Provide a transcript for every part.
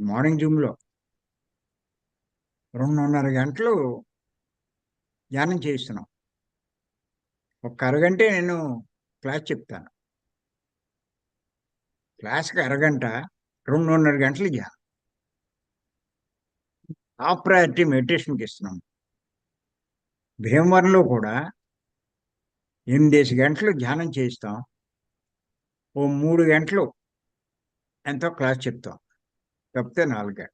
Morning జూమ్లో రెండున్నర గంటలు ధ్యానం చేయిస్తున్నాం. ఒక అరగంటే నేను క్లాస్ చెప్తాను. క్లాస్కి అరగంట రెండున్నర గంటలు ధ్యానం. టాప్ ప్రయారిటీ మెడిటేషన్కి ఇస్తున్నాం. భీమవరంలో కూడా ఎనిమిదేసి గంటలు ధ్యానం చేయిస్తాం. ఓ మూడు గంటలు ఎంతో క్లాస్ చెప్తాం. తప్పితే నాలుగు.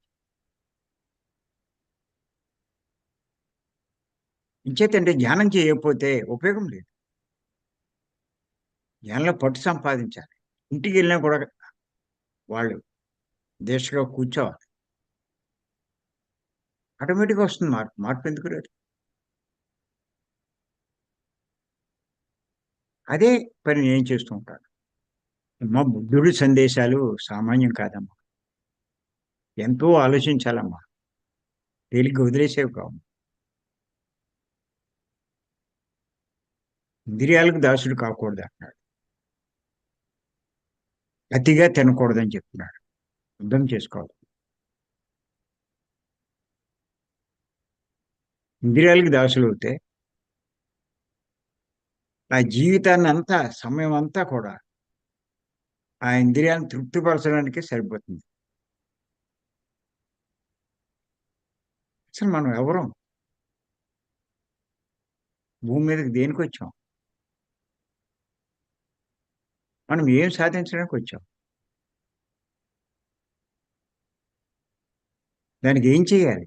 ఇంచేతంటే ధ్యానం చేయకపోతే ఉపయోగం లేదు. ధ్యానంలో పట్టు సంపాదించాలి. ఇంటికి వెళ్ళినా కూడా వాళ్ళు దీక్షగా కూర్చోవాలి. ఆటోమేటిక్గా వస్తుంది మార్పు. మార్పు ఎందుకు రాదు? అదే పని నేను చేస్తూ ఉంటాను. మా బుద్ధుడి సందేశాలు సామాన్యం కాదమ్మా. ఎంతో ఆలోచించాలమ్మా. తేలిగ్గా వదిలేసేవి కావు. ఇంద్రియాలకు దాసుడు కాకూడదు అన్నాడు అతిగా తినకూడదని చెప్తున్నాడు. అర్థం చేసుకోవాలి. ఇంద్రియాలకు దాసులు అవుతే ఆ జీవితాన్ని అంతా సమయం అంతా కూడా ఆ ఇంద్రియాన్ని తృప్తిపరచడానికి సరిపోతుంది. అసలు మనం ఎవరం? భూమి మీదకి దేనికి వచ్చాం? మనం ఏం సాధించడానికి వచ్చాం? దానికి ఏం చేయాలి?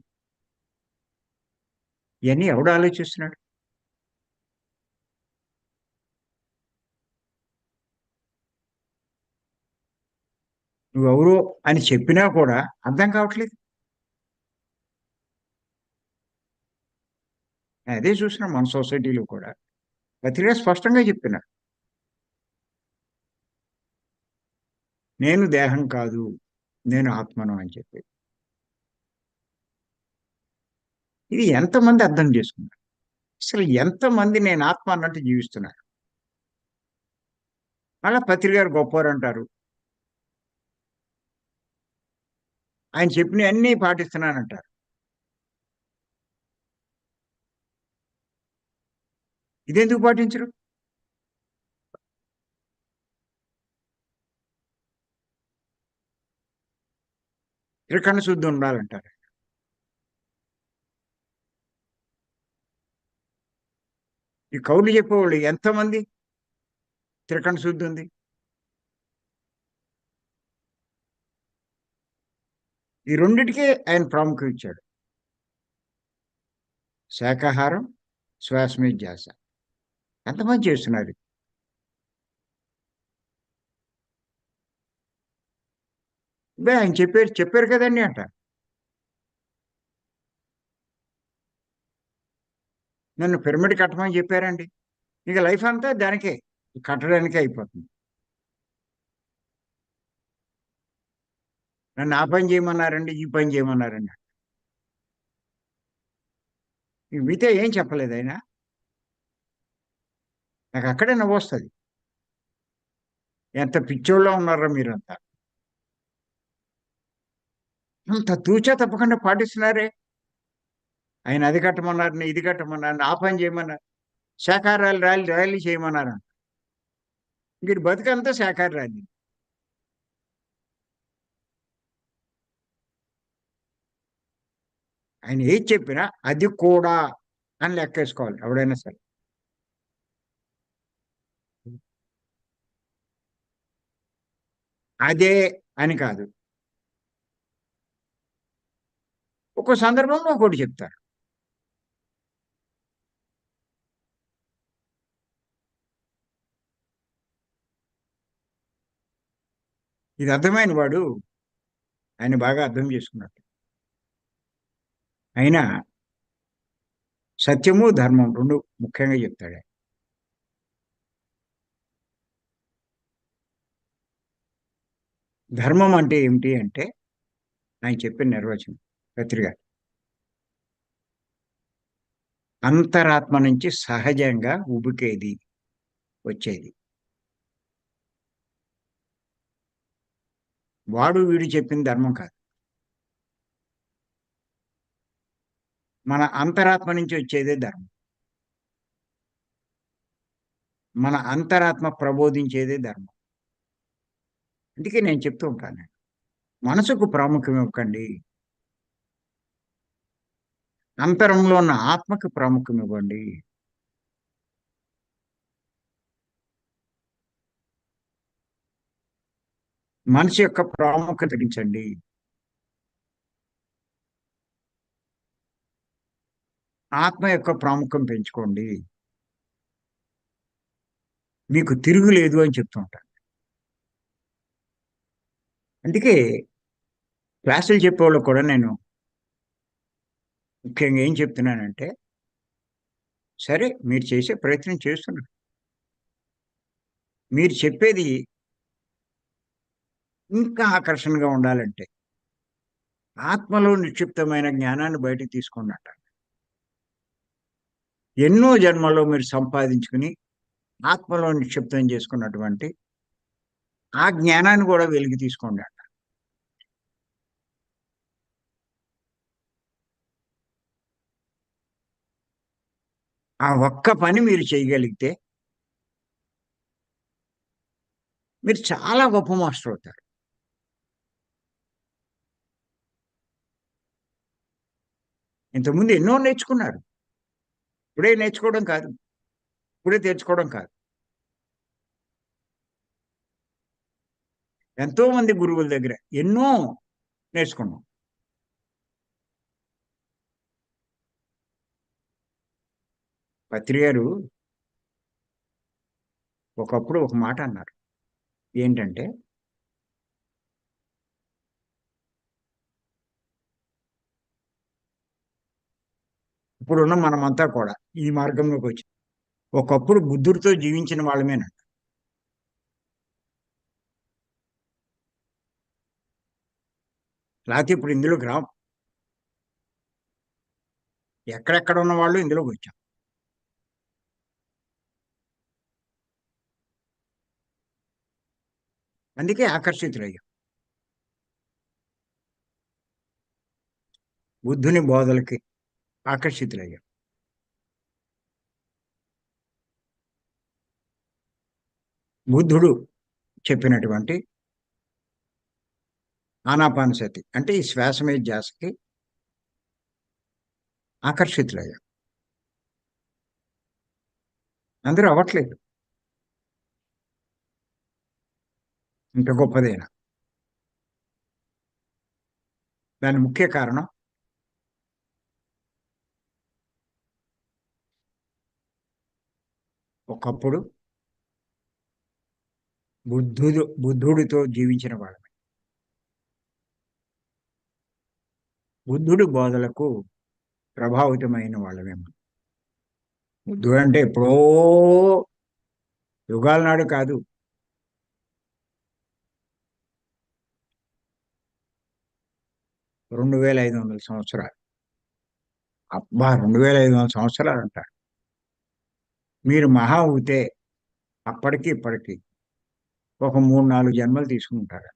ఇవన్నీ ఎవడు ఆలోచిస్తున్నాడు? నువ్వెవరో అని చెప్పినా కూడా అర్థం కావట్లేదు. అదే చూసినా మన సొసైటీలో కూడా. పత్రిక స్పష్టంగా చెప్పినారు నేను దేహం కాదు నేను ఆత్మను అని చెప్పి. ఇది ఎంతమంది అర్థం చేసుకున్నారు? అసలు ఎంతమంది నేను ఆత్మ అన్నట్టు జీవిస్తున్నారు? అలా పత్రిక గారు గొప్పవారు అంటారు. ఆయన చెప్పిన అన్నీ పాటిస్తున్నానంటారు. ఇదెందుకు పాటించరు? త్రికణ శుద్ధి ఉండాలంటారు. ఈ కౌలు చెప్పేవాళ్ళు ఎంతమంది త్రికరణ శుద్ధి ఉంది? ఈ రెండిటికే ఆయన ప్రాముఖ్యం ఇచ్చాడు. శాకాహారం శ్వాస మీద ఎంతమంది చేస్తున్నారు? ఇదే ఆయన చెప్పారు చెప్పారు కదండి అంట. నన్ను పిరమిడ్ కట్టమని చెప్పారండి. ఇక లైఫ్ అంతా దానికే కట్టడానికే అయిపోతుంది. నన్ను ఆ పని చేయమన్నారండి ఈ పని చేయమన్నారండి. మిగతా ఏం చెప్పలేదు ఆయన. నాకు అక్కడే నవ్వొస్తుంది ఎంత పిచ్చోళ్ళ ఉన్నారో మీరంతా. అంత తూచా తప్పకుండా పాటిస్తున్నారే. ఆయన అది కట్టమన్నారు ఇది కట్టమన్నారు ఆ పని చేయమన్నారు శాఖారాలు ర్యాలీ ర్యాలీ చేయమన్నారు? మీరు బతుకంతా శాఖార ర్యాలీ. ఆయన ఏది చెప్పినా అది కూడా అని లెక్కేసుకోవాలి ఎవడైనా సరే. అదే అని కాదు. ఒక్కో సందర్భంలో ఒకటి చెప్తారు. ఇది అర్థమైన వాడు? ఆయన బాగా అర్థం చేసుకున్నట్టు అయినా సత్యము ధర్మం రెండు ముఖ్యంగా చెప్తాడు ధర్మం అంటే ఏమిటి అంటే ఆయన చెప్పిన నిర్వచనం పత్రిక అంతరాత్మ నుంచి సహజంగా ఉబికేది వచ్చేది. వాడు వీడు చెప్పిన ధర్మం కాదు. మన అంతరాత్మ నుంచి వచ్చేదే ధర్మం. మన అంతరాత్మ ప్రబోధించేదే ధర్మం. అందుకే నేను చెప్తూ ఉంటాను. మనసుకు ప్రాముఖ్యం ఇవ్వకండి. అంతరంలో ఉన్న ఆత్మకు ప్రాముఖ్యం ఇవ్వండి. మనసు యొక్క ప్రాముఖ్యత తగ్గించండి. ఆత్మ యొక్క ప్రాముఖ్యం పెంచుకోండి. మీకు తిరుగులేదు అని చెప్తూ ఉంటాను. అందుకే క్లాసులు చెప్పేవాళ్ళు కూడా నేను ముఖ్యంగా ఏం చెప్తున్నానంటే సరే మీరు చేసే ప్రయత్నం చేస్తున్నారు మీరు చెప్పేది ఇంకా ఆకర్షణగా ఉండాలంటే ఆత్మలో నిక్షిప్తమైన జ్ఞానాన్ని బయటకు తీసుకున్నట్ట ఎన్నో జన్మల్లో మీరు సంపాదించుకుని ఆత్మలో నిక్షిప్తం చేసుకున్నటువంటి ఆ జ్ఞానాన్ని కూడా వెలికి తీసుకోండి అంట ఆ ఒక్క పని మీరు చేయగలిగితే మీరు చాలా గొప్ప మాస్టర్ అవుతారు. ఇంతకుముందు ఎన్నో నేర్చుకున్నారు. ఇప్పుడే నేర్చుకోవడం కాదు. ఇప్పుడే తెచ్చుకోవడం కాదు. ఎంతో మంది గురువుల దగ్గర ఎన్నో నేర్చుకున్నాం. పత్రియారు ఒకప్పుడు ఒక మాట అన్నారు. ఏంటంటే ఇప్పుడున్న మనమంతా కూడా ఈ మార్గంలోకి వచ్చి ఒకప్పుడు బుద్ధుడితో జీవించిన వాళ్ళమేనంట లేకపోతే ఇప్పుడు ఇందులోకి రాం. ఎక్కడెక్కడ ఉన్న వాళ్ళు ఇందులోకి వచ్చాం. అందుకే ఆకర్షితులయ్యాం. బుద్ధుని బోధలకి ఆకర్షితులయ్యాం. బుద్ధుడు చెప్పినటువంటి ఆనాపానసతి అంటే ఈ శ్వాస మీద ధ్యాసకి ఆకర్షితులయ్యాం. అందరూ అవ్వట్లేదు. ఇంత గొప్పదేనా దాని? ముఖ్య కారణం? ఒకప్పుడు బుద్ధుడు బుద్ధుడితో జీవించిన వాళ్ళమే. బుద్ధుడి బోధలకు ప్రభావితమైన వాళ్ళమే బుద్ధుడు అంటే ఎప్పుడో యుగాల నాడు కాదు రెండు వేల ఐదు వందల సంవత్సరాలు. అబ్బా రెండు వేల ఐదు వందల సంవత్సరాలు అంటారు మీరు మహా అవుతే అప్పటికి ఇప్పటికి ఒక మూడు నాలుగు జన్మలు తీసుకుంటారు.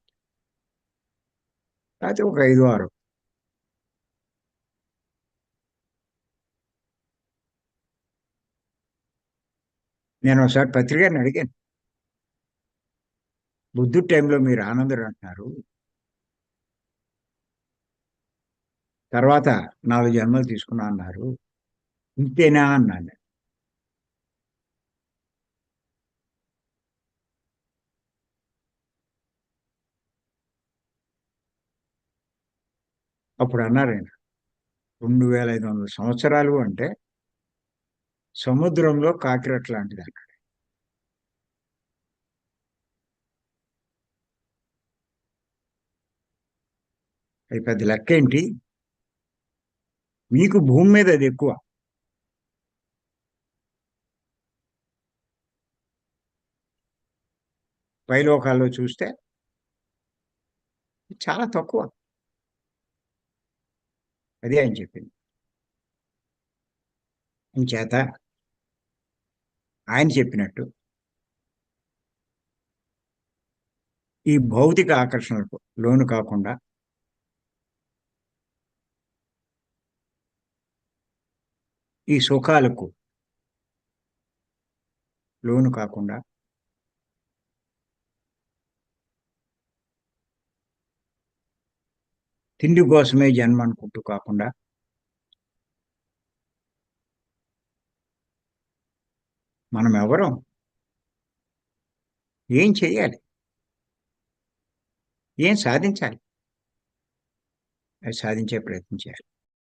లేకపోతే ఒక ఐదు ఆరు. నేను ఒకసారి పత్రికని అడిగాను. బుద్ధుడి టైంలో మీరు ఆనందరు అంటున్నారు. తర్వాత నాలుగు జన్మలు తీసుకున్నా అన్నారు. ఇంతేనా అన్నాను. అప్పుడు అన్నారు ఆయన రెండు వేల ఐదు వందల సంవత్సరాలు అంటే సముద్రంలో కాకిరట్ లాంటిది అన్నాడు. అది పెద్ద లెక్క ఏంటి? మీకు భూమి మీద అది ఎక్కువ. పైలోకాల్లో చూస్తే చాలా తక్కువ. అదే ఆయన చెప్పింది. చేత ఆయన చెప్పినట్టు ఈ భౌతిక ఆకర్షణలకు లోను కాకుండా ఈ సుఖాలకు లోను కాకుండా తిండి కోసమే జన్మ అనుకుంటూ కాకుండా మనం ఎవరం ఏం చేయాలి? ఏం సాధించాలి? అది సాధించే ప్రయత్నం చేయాలి.